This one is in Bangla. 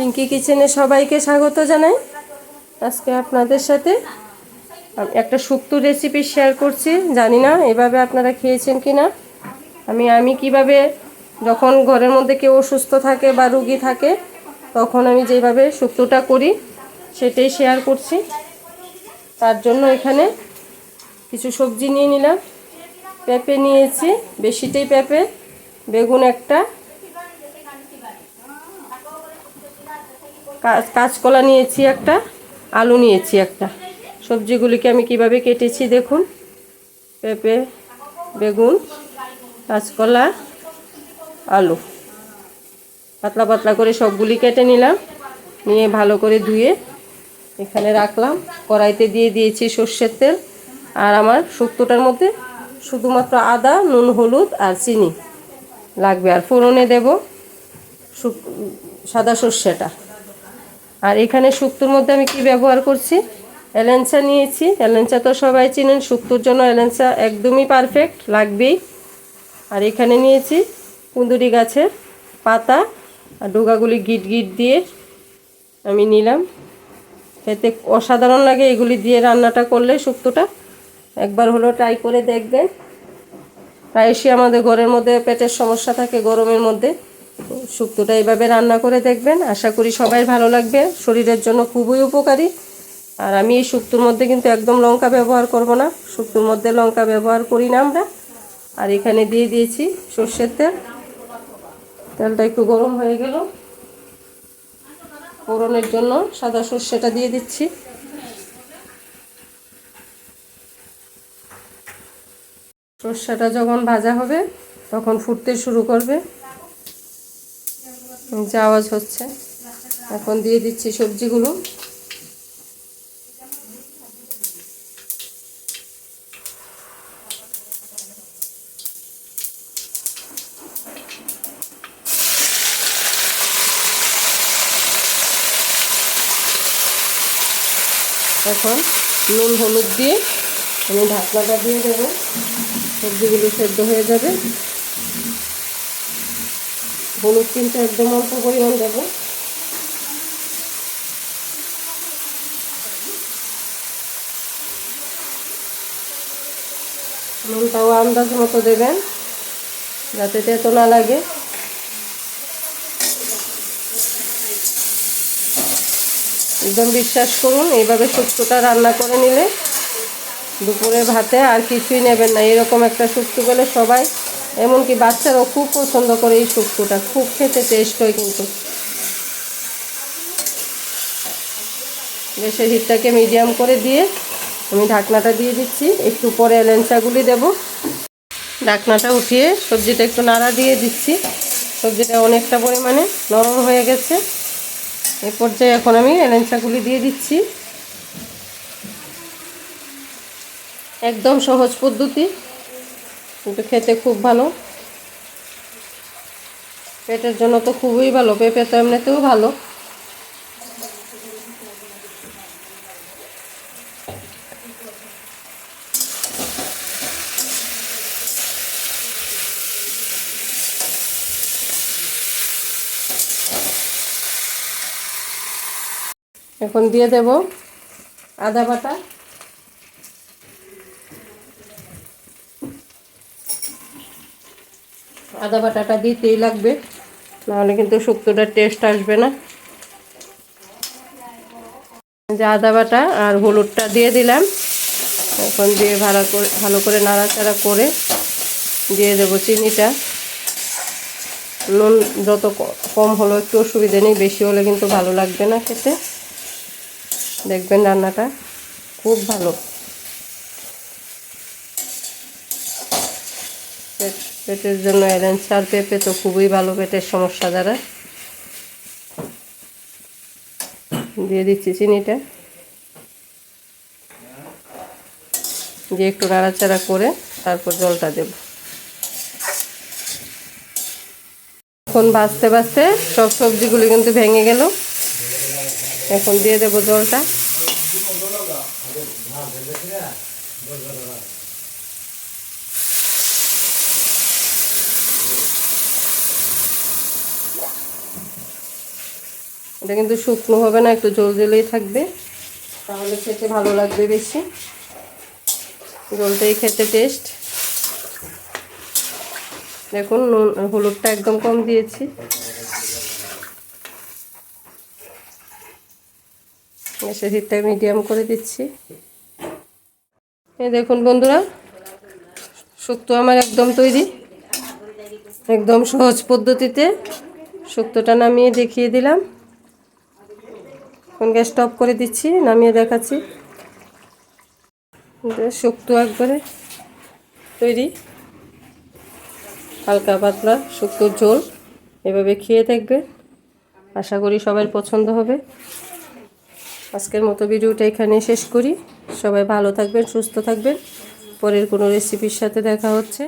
পিঙ্কি কিচেনে সবাইকে স্বাগত জানাই। আজকে আপনাদের সাথে একটা শুক্তো রেসিপি শেয়ার করছি। জানি না এভাবে আপনারা খেয়েছেন কি না আমি আমি কীভাবে যখন ঘরের মধ্যে কেউ অসুস্থ থাকে বা রুগী থাকে, তখন আমি যেভাবে শুক্তোটা করি, সেটাই শেয়ার করছি। তার জন্য এখানে কিছু সবজি নিয়ে নিলাম। পেঁপে নিয়েছি বেশিটাই পেঁপে, বেগুন একটা কাঁচকলা নিয়েছি একটা, আলু নিয়েছি একটা। সবজিগুলিকে আমি কীভাবে কেটেছি দেখুন। পেঁপে, বেগুন, কাঁচকলা, আলু। পাতলা পাতলা করে সবগুলি কেটে নিলাম, নিয়ে ভালো করে ধুয়ে এখানে রাখলাম। কড়াইতে দিয়ে দিয়েছি সর্ষের তেল আর আমার শুক্তোটার মধ্যে শুধুমাত্র আদা, নুন, হলুদ আর চিনি লাগবে। আর ফোড়নে দেব সাদা সর্ষেটা। আর এখানে শুক্তোর মধ্যে আমি কি ব্যবহার করছি? এলেঞ্চা নিয়েছি। এলেঞ্চা তো সবাই চিনেন, শুক্তোর জন্য এলেঞ্চা একদমই পারফেক্ট লাগবেই। আর এখানে নিয়েছি কুঁদুরি গাছের পাতা আর ডোগাগুলি গিট গিট দিয়ে আমি নিলাম। এতে অসাধারণ লাগে এগুলি দিয়ে রান্নাটা করলে শুক্তোটা। একবার হলো ট্রাই করে দেখবেন। প্রায়শই আমাদের ঘরের মধ্যে পেটের সমস্যা থাকে গরমের মধ্যে। শুক্তোটা এইভাবে রান্না করে দেখবেন। আশা করি সবাই ভালো লাগবে। শরীরের জন্য খুবই উপকারী। আর আমি এই শুক্তোর মধ্যে কিন্তু একদম লঙ্কা ব্যবহার করব না। শুক্তোর মধ্যে লঙ্কা ব্যবহার করি না আমরা। আর এখানে দিয়ে দিয়েছি সর্ষের তেল। তেলটা একটু গরম হয়ে গেল। ফোড়নের জন্য সাদা সর্ষেটা দিয়ে দিচ্ছি। সর্ষেটা যখন ভাজা হবে, তখন ফুটতে শুরু করবে। যে আওয়াজ হচ্ছে। এখন দিয়ে দিচ্ছি সবজিগুলো। এখন নুন, হলুদ দিয়ে আমি ঢাকনাটা দিয়ে দেবো। সবজিগুলো সেদ্ধ হয়ে যাবে। হলুদ কিন্তু একদম অল্প পরিমাণ দেবো। নুনটাও আন্দাজ মতো দেবেন, যাতে তেতো না লাগে। একদম বিশ্বাস করুন, এইভাবে শুক্তোটা রান্না করে নিলে দুপুরে ভাতে আর কিছুই নেবেন না। এরকম একটা শুক্তো পেলে সবাই এমনকি বাচ্চারাও খুব পছন্দ করে এই শুক্তোটা। খুব খেতে টেস্ট হয় কিন্তু। গ্যাসের হিটটাকে মিডিয়াম করে দিয়ে আমি ঢাকনাটা দিয়ে দিচ্ছি। একটু পরে লেঞ্চাগুলি দেব। ঢাকনাটা উঠিয়ে সবজিটা একটু নাড়া দিয়ে দিচ্ছি। সবজিটা অনেকটা পরিমাণে নরম হয়ে গেছে। এই পর্যায়ে এখন আমি এলেঞ্চাগুলি দিয়ে দিচ্ছি। একদম সহজ পদ্ধতি। কিন্তু খেতে খুব ভালো। পেটের জন্য তো খুবই ভালো, পেঁপে তো এমনিতেও ভালো। এখন দিয়ে দেব আদা বাটা। আদা বাটাটা দিতেই লাগবে। নাহলে কিন্তু শুক্তোটার টেস্ট আসবে না। যে আদা বাটা আর হলুদটা দিয়ে দিলাম। এখন দিয়ে ভালো করে ভালো করে নাড়াচাড়া করে দিয়ে দেবো চিনিটা। নুন যত কম হলো একটু অসুবিধে নেই, বেশি হলে কিন্তু ভালো লাগবে না খেতে। দেখবেন রান্নাটা খুব ভালো। পেটের জন্য আর পেঁপে তো খুবই ভালো পেটের সমস্যা দ্বারা দিয়ে দিচ্ছি চিনিটা। দিয়ে একটু নাড়াচাড়া করে তারপর জলটা দেব। এখন বাঁচতে বাঁচতে সব সবজিগুলো কিন্তু ভেঙে গেল। এখন দিয়ে দেব জলটা। এটা কিন্তু শুকনো হবে না, একটু জল জলেই থাকবে। তাহলে খেতে ভালো লাগবে বেশি। জলটাই খেতে টেস্ট দেখুন, নুন, হলুদটা একদম কম দিয়েছি। গ্যাসের হিটটা মিডিয়াম করে দিচ্ছি। এই দেখুন বন্ধুরা, শুক্তো আমার একদম তৈরি। একদম সহজ পদ্ধতিতে শুক্তোটা নামিয়ে দেখিয়ে দিলাম। এখন গ্যাস স্টপ করে দিচ্ছি, নামিয়ে দেখাচ্ছি। শুক্তো একবারে তৈরি। হালকা পাতলা শুক্তোর ঝোল, এভাবে খেয়ে দেখবেন আশা করি সবার পছন্দ হবে। আজকের মতো ভিডিওটা এখানে শেষ করি। সবাই ভালো থাকবেন, সুস্থ থাকবেন। পরের কোনো রেসিপির সাথে দেখা হচ্ছে।